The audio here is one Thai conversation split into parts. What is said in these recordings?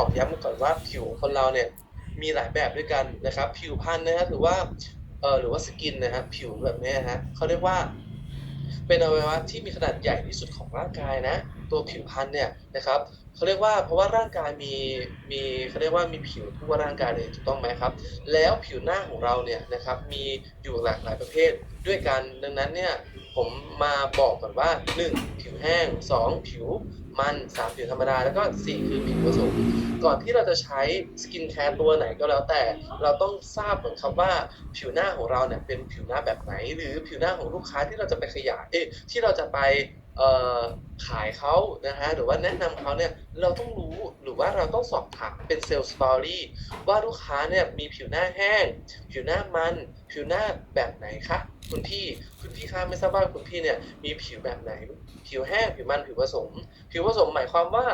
อกย้ำก่อนว่าผิวคนเราเนี่ยมีหลายแบบด้วยกันนะครับ ผิวพรรณนะฮะหรือว่าเอ่อหรือว่าสกินนะครับผิวแบบนี้ฮะเขาเรียกว่า เป็นอวัยวะที่มีขนาดใหญ่ที่สุดของร่างกายนะ ตัวผิวพรรณเนี่ยนะครับเขาเรียกว่าเพราะว่าร่างกายมีมีเขาเรียกว่ามีผิวทั่วร่างกายเลยถูกต้องไหมครับ แล้วผิวหน้าของเราเนี่ยนะครับมีอยู่หลากหลายประเภทด้วยกันดังนั้นเนี่ยผมมาบอกก่อนว่า 1. ผิวแห้ง 2. ผิวมัน 3. ผิวธรรมดา แล้วก็ 4 คือผิวผสม ก่อนที่เราจะใช้สกินแคร์ตัวไหนก็แล้วแต่ เราต้องทราบก่อนครับว่าผิวหน้าของเราเนี่ยเป็นผิวหน้าแบบไหน หรือผิวหน้าของลูกค้าที่เราจะไปขยายเอ๊ะที่เราจะไปขายเขานะฮะหรือว่าแนะนำเขาเนี่ยเราต้องรู้หรือว่าเราต้องสอบถามเป็นเซลล์สตอรี่ว่าลูกค้าเนี่ยมีผิวหน้าแห้ง ผิวหน้ามัน ผิวหน้าแบบไหนคะคุณพี่คุณพี่คะไม่ทราบว่าคุณพี่เนี่ยมีผิวแบบไหน ผิวแห้งผิวมันผิวผสม ผิวผสมหมายความว่า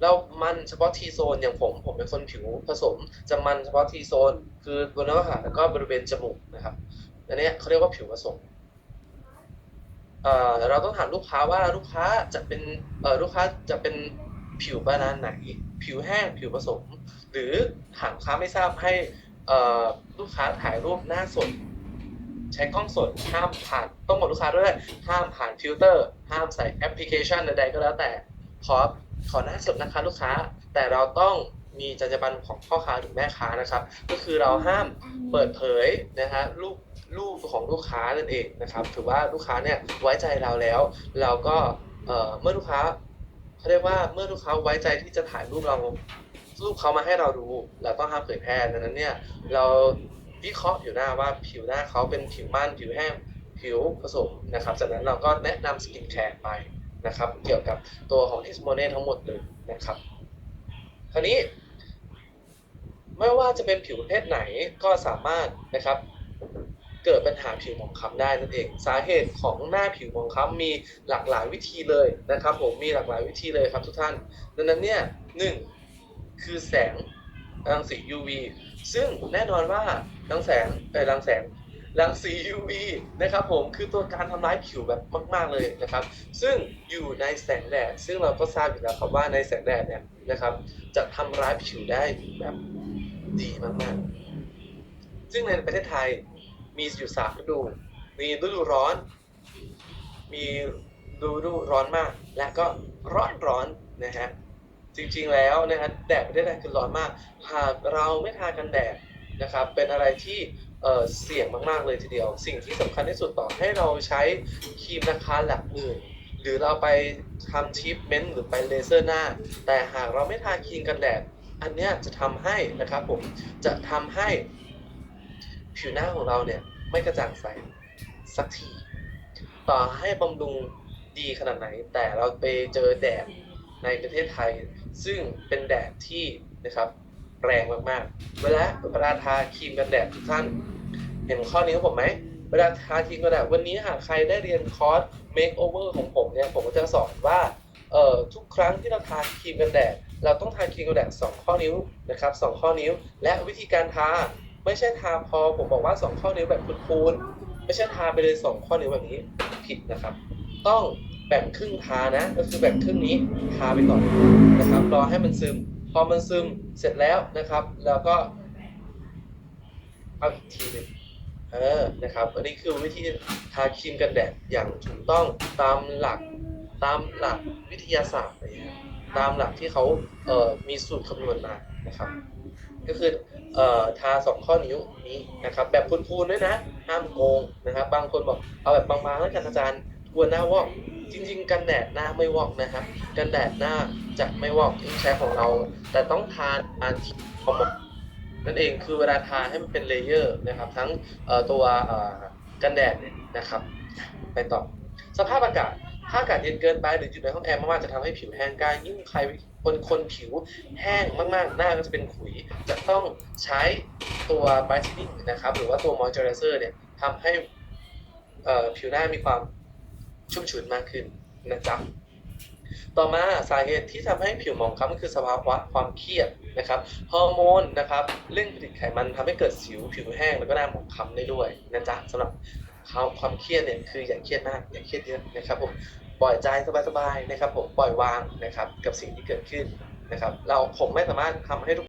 เรามันเฉพาะทีโซนอย่างผมผมเป็นคนผิวผสม จะมันเฉพาะทีโซน คือบนหน้าผากแล้วก็บริเวณจมูกนะครับอันนี้เขาเรียกว่าผิวผสมเราต้องถามลูกค้าว่าลูกค้าจะเป็นลูกค้าจะเป็นผิวประมาณไหน ผิวแห้งผิวผสม หรือถามค้าไม่ทราบให้ลูกค้าถ่ายรูปหน้าสด ใช้กล้องสดห้ามผ่านต้องบอกลูกค้าด้วยห้ามผ่านฟิลเตอร์ห้ามใส่แอปพลิเคชันใดๆก็แล้วแต่ขอขอหน้าสดนะคะลูกค้า แต่เราต้องมีจรรยาบรรณของพ่อค้าหรือแม่ค้านะครับ ก็คือเราห้ามเปิดเผยนะฮะรูปรูปของลูกค้านั่นเองนะครับ ถือว่าลูกค้าเนี่ยไว้ใจเราแล้ว เราก็เอ่อเมื่อลูกค้าเขาเรียกว่าเมื่อลูกค้าไว้ใจที่จะถ่ายรูปเรารูปเขามาให้เราดูเราต้องห้ามเผยแพร่ดังนั้นเนี่ยเรา วิเคราะห์ผิวหน้าว่าผิวหน้าเขาเป็นผิวมันผิวแห้งผิวผสมนะครับ จากนั้นเราก็แนะนำสกินแคร์ไปนะครับ เกี่ยวกับตัวของทิสโมเน่ทั้งหมดเลยนะครับ คราวนี้ ไม่ว่าจะเป็นผิวประเภทไหนก็สามารถนะครับ เกิดปัญหาผิวหมองคล้ำได้นั่นเอง สาเหตุของหน้าผิวหมองคล้ำมีหลากหลายวิธีเลยนะครับ ผมมีหลากหลายวิธีเลยครับทุกท่าน ดังนั้นเนี่ยหนึ่งคือแสง รังสี UV ซึ่งแน่นอนว่ารังแสงเอ่อรังแสงรังสี UV นะครับผมคือตัวการทำร้ายผิวแบบมาก ๆเลยนะครับ ซึ่งอยู่ในแสงแดด ซึ่งเราก็ทราบอยู่แล้วครับว่าในแสงแดดเนี่ยนะครับ จะทำร้ายผิวได้แบบดีมากๆ ซึ่งในประเทศไทยมีอยู่สามฤดู มีฤดูร้อน มีฤดูร้อนมาก และก็ร้อนร้อนนะฮะ จริงๆแล้วนะฮะแดดประเทศไทยคือร้อนมาก หากเราไม่ทากันแดดนะครับ เป็นอะไรที่เเสี่ยงมากๆเลยทีเดียว สิ่งที่สำคัญที่สุดต่อให้เราใช้ครีมราคาหลักหมื่นหรือเราไปทำทรีทเมนต์หรือไปเลเซอร์หน้า แต่หากเราไม่ทาครีมกันแดดอันเนี้ยจะทำให้นะครับผมจะทำให้ผิวหน้าของเราเนี่ยไม่กระจ่างใสสักทีต่อให้บำรุงดีขนาดไหน แต่เราไปเจอแดดในประเทศไทย ซึ่งเป็นแดดที่นะครับแรงมากๆ เวลาเวลาทาครีมกันแดดทุกท่าน เห็นข้อนี้ของผมไหมเวลาทาครีมกันแดดวันนี้หากใครได้เรียนคอร์ส makeover ของผมเนี่ยผมก็จะสอนว่าเอ่อทุกครั้งที่เราทาครีมกันแดดเราต้องทาครีมกันแดด2ข้อนิ้วนะครับ2ข้อนิ้ว และวิธีการทาไม่ใช่ทาพอผมบอกว่า 2 ข้อนิ้วแบบคูนๆไม่ใช่ทาไปเลย 2 ข้อนิ้วแบบนี้ผิดนะครับ ต้อง แบ่งครึ่งทานะ ก็คือแบ่งครึ่งนี้ทาไปก่อนนะครับ รอให้มันซึม พอมันซึมเสร็จแล้วนะครับ แล้วก็เอาอีกทีหนึ่งเออนะครับ อันนี้คือวิธีทาครีมกันแดดอย่างถูกต้องตามหลักตามหลักวิทยาศาสตร์อะไรเงี้ยตามหลักที่เขาเอ่อมีสูตรคำนวณมานะครับ ก็คือเอ่อทาสองข้อนิ้วนี้นะครับ แบบพูนๆด้วยนะห้ามโกงนะครับ บางคนบอกเอาแบบบางๆแล้วกันอาจารย์ กลัวหน้าวอก จริง ๆ กันแดดหน้าไม่วอกนะครับ กันแดดหน้าจะไม่วอกที่ใช้ของเรา แต่ต้องทานทานที่พอเหมาะนั่นเองคือเวลาทาให้มันเป็นเลเยอร์นะครับ ทั้งตัวกันแดดนะครับ ไปต่อ สภาพอากาศถ้าอากาศเย็นเกินไปหรืออยู่ในห้องแอร์มากๆจะทำให้ผิวแห้งง่ายยิ่งใครคนคนผิวแห้งมากๆ หน้าก็จะเป็นขุย จะต้องใช้ตัว brightening นะครับ หรือว่าตัว moisturizer เนี่ยทำให้ผิวหน้ามีความ ชุ่มชื้นมากขึ้นนะจ๊ะต่อมาสาเหตุที่ทำให้ผิวหมองคล้ำก็คือสภาวะความเครียดนะครับฮอร์โมนนะครับเร่งผลิตไขมันทำให้เกิดสิวผิวแห้งแล้วก็หน้าหมองคล้ำได้ด้วยนะจ๊ะสำหรับควาความเครียดเนี่ยคืออย่าเครียดมากอย่าเครียดเยอะนะครับผมปล่อยใจสบายๆนะครับผมปล่อยวางนะครับกับสิ่งที่เกิดขึ้นนะครับเราผมไม่สามารถทำให้ทุก